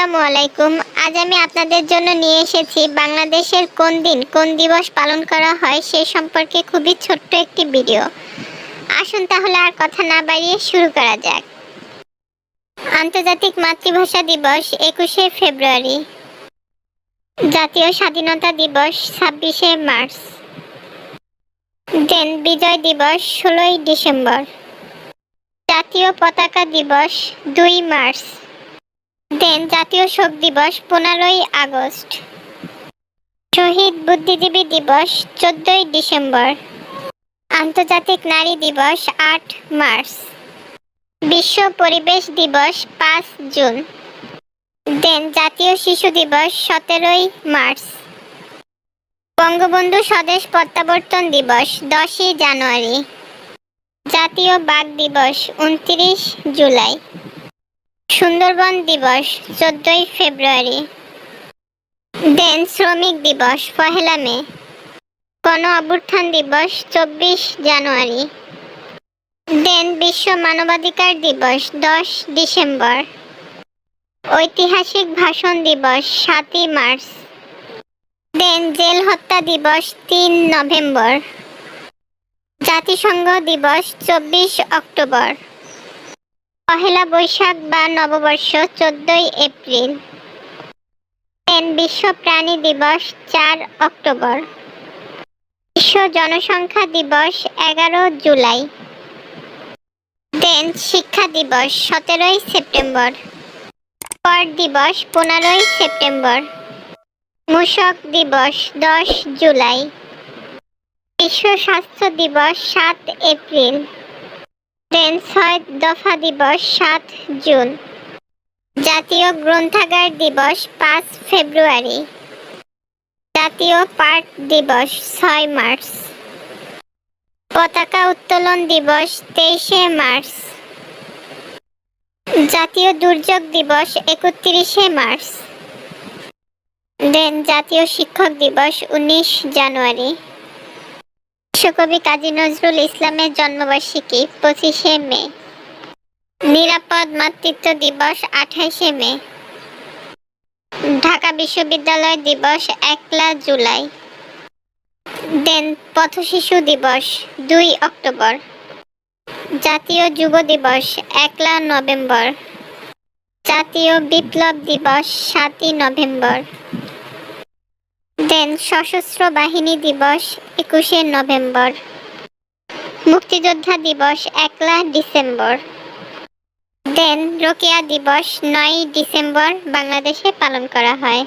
আসসালামু আলাইকুম। আজ আমি আপনাদের জন্য নিয়ে এসেছি বাংলাদেশের কোন দিন কোন দিবস পালন করা হয় সে সম্পর্কে খুবই ছোট্ট একটি ভিডিও। আসুন তাহলে আর কথা না বাড়িয়ে শুরু করা যাক। আন্তর্জাতিক মাতৃভাষা দিবস একুশে ফেব্রুয়ারি। জাতীয় স্বাধীনতা দিবস ছাব্বিশে মার্চ। দেন বিজয় দিবস ষোলোই ডিসেম্বর। জাতীয় পতাকা দিবস দুই মার্চ। দেন জাতীয় শোক দিবস পনেরোই আগস্ট। শহীদ বুদ্ধিজীবী দিবস চোদ্দই ডিসেম্বর। আন্তর্জাতিক নারী দিবস আট মার্চ। বিশ্ব পরিবেশ দিবস পাঁচ জুন। দেন জাতীয় শিশু দিবস সতেরোই মার্চ। বঙ্গবন্ধু স্বদেশ প্রত্যাবর্তন দিবস দশই জানুয়ারি। জাতীয় বাঘ দিবস উনত্রিশ জুলাই। সুন্দরবন দিবস, চোদ্দই ফেব্রুয়ারি। দেন শ্রমিক দিবস, পহেলা মে। গণ অভ্যুত্থান দিবস, চব্বিশ জানুয়ারি। দেন বিশ্ব মানবাধিকার দিবস, দশ ডিসেম্বর। ঐতিহাসিক ভাষণ দিবস, সাতই মার্চ। দেন জেল হত্যা দিবস, তিন নভেম্বর। জাতিসংঘ দিবস, চব্বিশ অক্টোবর। পহেলা বৈশাখ বা নববর্ষ, চোদ্দই এপ্রিল। বিশ্ব প্রাণী দিবস, চার অক্টোবর। বিশ্ব জনসংখ্যা দিবস, এগারো জুলাই। দেন শিক্ষা দিবস, সতেরোই সেপ্টেম্বর। কর দিবস, পনেরোই সেপ্টেম্বর। মূষক দিবস, দশ জুলাই। বিশ্ব স্বাস্থ্য দিবস, সাত এপ্রিল। দেন ছয় দফা দিবস, সাত জুন। জাতীয় গ্রন্থাগার দিবস, পাঁচ ফেব্রুয়ারি। জাতীয় পার্ক দিবস, ছয় মার্চ। পতাকা উত্তোলন দিবস, তেইশে মার্চ। জাতীয় দুর্যোগ দিবস, একত্রিশে মার্চ। দেন জাতীয় শিক্ষক দিবস, উনিশ জানুয়ারি। বিশ্বকবি কাজী নজরুল ইসলামের জন্মবার্ষিকী, পঁচিশে মে। নিরাপদ মাতৃত্ব দিবস, আঠাইশে মে। ঢাকা বিশ্ববিদ্যালয় দিবস, একলা জুলাই। দেন পথশিশু দিবস, দুই অক্টোবর। জাতীয় যুব দিবস, একলা নভেম্বর। জাতীয় বিপ্লব দিবস, সাতই নভেম্বর। দেন সশস্ত্র বাহিনী দিবস একুশে নভেম্বর। মুক্তিযোদ্ধা দিবস একলা ডিসেম্বর। দেন রোকেয়া দিবস নয় ডিসেম্বর বাংলাদেশে পালন করা হয়।